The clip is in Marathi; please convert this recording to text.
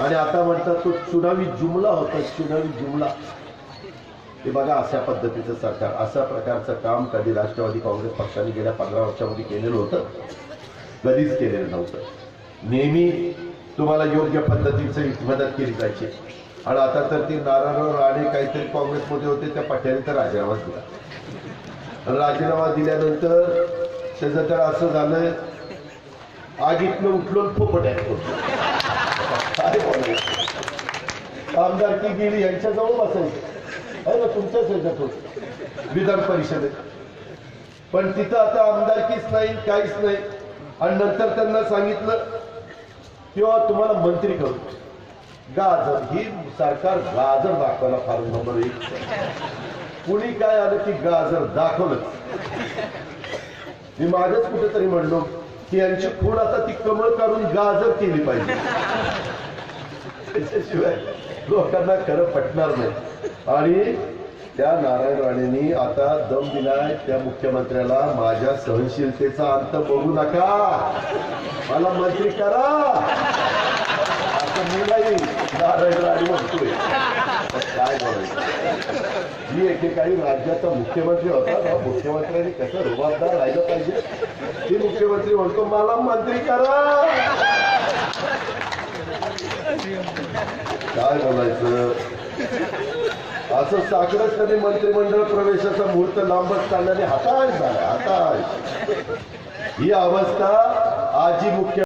आणि आता म्हणतात तो चुनावी जुमला होता चुनावी जुमला. हे बघा अशा पद्धतीचं सरकार अशा प्रकारचं काम कधी राष्ट्रवादी काँग्रेस पक्षाने गेल्या पंधरा वर्षामध्ये केलेलं होतं? कधीच केलेलं नव्हतं. नेहमी तुम्हाला योग्य पद्धतीचं मदत केली जायची. आणि आता तर ती नारायणराव राणे काहीतरी काँग्रेसमध्ये होते त्या पट्ट्याने तर राजीनामा दिला. राजीनामा दिल्यानंतर त्याचं तर असं झालं आगीतलं उठलो फोपट आहे आमदार की आमदारकी गेली यांच्याजवळ बसायचं आहे ना तुमच्याच ह्याच्यात होत विधान परिषदेत. पण तिथं आता आमदारकीच नाही काहीच नाही. आणि नंतर त्यांना सांगितलं किंवा तुम्हाला मंत्री करू. गाजर ही सरकार गाजर दाखवायला फार नंबर एक. कुणी काय आलं की गाजर दाखवलंच. मी माझंच कुठेतरी म्हणलो की यांची खूण आता ती कमळ काढून गाजर केली पाहिजे. त्याच्याशिवाय लोकांना खरं पटणार नाही आणि त्या नारायण राणेंनी आता दम दिलाय त्या मुख्यमंत्र्याला माझ्या सहनशीलतेचा अंत बघू नका. मला मंत्री करा. असं मी नाही नारायण राणे म्हणतोय. काय बोलायचं? मी एकेकाळी राज्याचा मुख्यमंत्री होता त्या मुख्यमंत्र्यांनी कसं रुबाबदार राहिलं पाहिजे? ती मुख्यमंत्री म्हणतो मला मंत्री करा. काय बोलायचं? असं साखरच त्यांनी मंत्रिमंडळ प्रवेशाचा मुहूर्त लांबच चालल्याने हताश झाला हताश. ही अवस्था आजी मुख्य